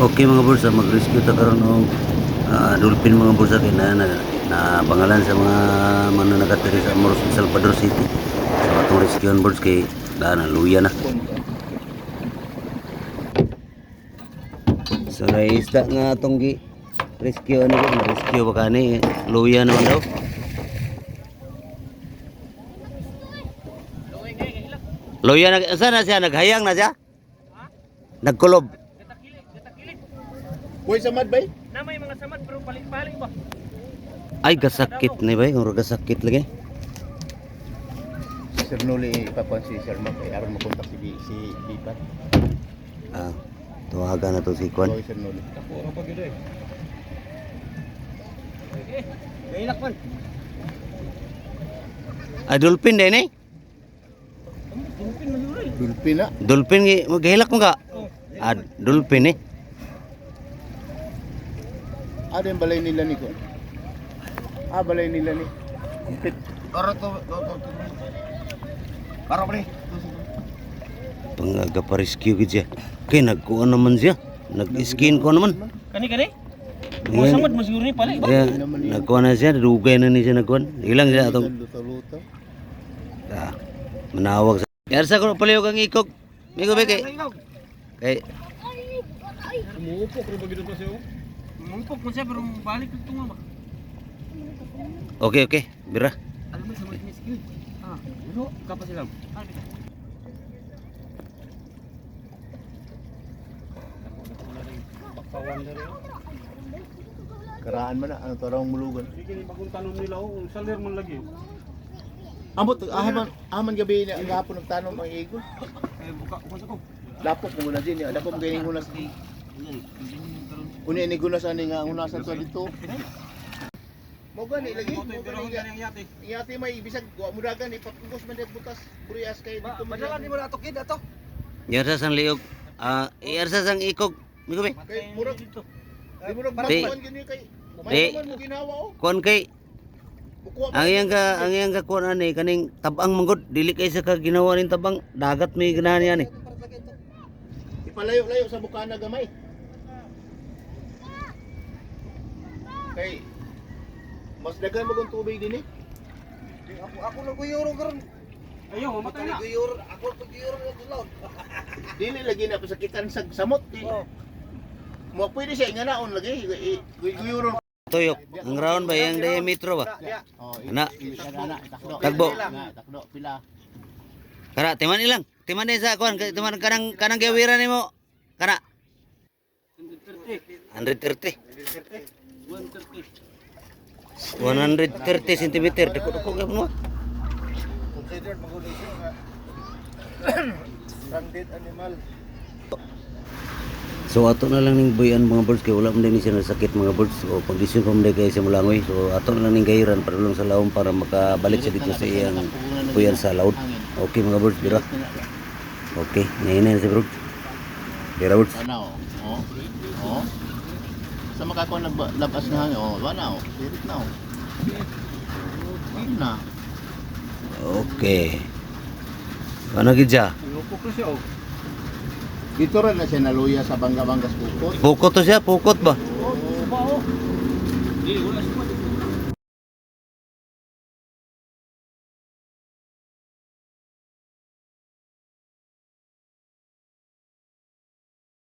Okay mga bursa, mag-rescue ta karon og ah, dolphin mga bursa kay na, na, na pangalan sa mga mananakatiri sa Moros Salvador City. So atong rescue on boards kay daan na luya na. So naisda nga atong gi rescue ano na rescue ba kani luya naman daw. Luya na saan siya naghayang na siya? Nagkulob. Boy, samad ba? Na may mga samad pero paling-paling ba? Ay gasakit ni ba? Kung gasakit lagi. Si Sir Noli, ipapan si Sir Mac, ay aron makontak si, si Bipat. Ah, tuwagan na to si Kwan. Boy, Sir Noli. Ako, apa gid eh. Eh, gailak man. Ah, dolphin din eh. Man. Dulpin na. Dolphin gi maghilak mo ka. Ah, dolphin eh. Ano yung balay nila ni Kon? Ah, balay nila ni. Kumpit. Aro to, to, to, to. Aro pre. Pangaga pa rescue gid siya. Kay nagkuan naman siya. Nag-skin ko naman. Kani kani? Mga Yan. samad mas siguro ni pali ba? Kaya nagkuan na siya, dugay na ni siya nagkuan. Ilang siya atong ah, manawag sa. Yarsa ko palihog ang ikog. Migo be kay Umuupok rin ba gid pa siya? Umuupok man siya pero balik ito nga ba? Okay, okay. Bira. Alam mo sa mga skill. Ah, ano? Kapag sila. Ah, dito. Karaan man na, ano to raw mulugan. Sige ni bagong tanong nila oh, salir man lagi. Amot, ahaman, ahaman gabi na, gahapon nagtanong ang igo. Eh buka ko sa ko. Lapok mo na din, lapok mo ganing hunas. Uni ni gunas ani nga hunasan to dito. Mo gani lagi, mo Pero gani ang yate. Iyati may bisag wa mo dagan ipapugos man butas burias kay dito man. Madala ni mo na to kid ato. Yarsa sang liog. Ah, yarsa sang ikog. Migo be. Kay murag dito. di murag Di. bakwan gini kay. Di. May man mo ginawa oh. Kuan kay ang iyang ka ang iyang ka kuan ani kaning tabang manggod dili kay sa ka ginawa ning tabang dagat may ganahan eh. Ipalayo-layo sa bukana gamay. Kay mas daghan mo kung tubig din eh. Ako ako lang ko yuro karon. Ayaw, mamatay na. Yuro ako pag yuro ko law. Dili lagi na pasakitan sa samot. Eh. Mo pwede siya nga naon lagi. Yuro. Tuyok. Ang round ba yang diametro ba? Oh, Ana. Tagbo. Na, takdo pila. Kara timan ilang. Timan ni sa kuan timan kanang kanang gawiran nimo. Kana 130. 130 cm. Dako dako gyud mo. Considered magulisyo nga stranded animal. So ato na lang ning buyan mga birds kay wala man din siya nasakit mga birds o kondisyon pa man kay siya mulangoy. So ato na lang ning gayiran para lang sa laom para makabalik siya dito sa iyang buyan sa laut. Okay mga birds, bira. Okay, nainay na si bro. Bira birds. Ano? Oh. Oh. Sa makako naglabas na hangin. Oh, wala oh. Spirit na oh. Ano na? Okay. Ano gid siya? Umuupok na siya oh. Dito rin na siya naluya sa Bangga-Bangas Bukot. Pukot to siya, pukot ba? Oh, ba oh. Di wala siya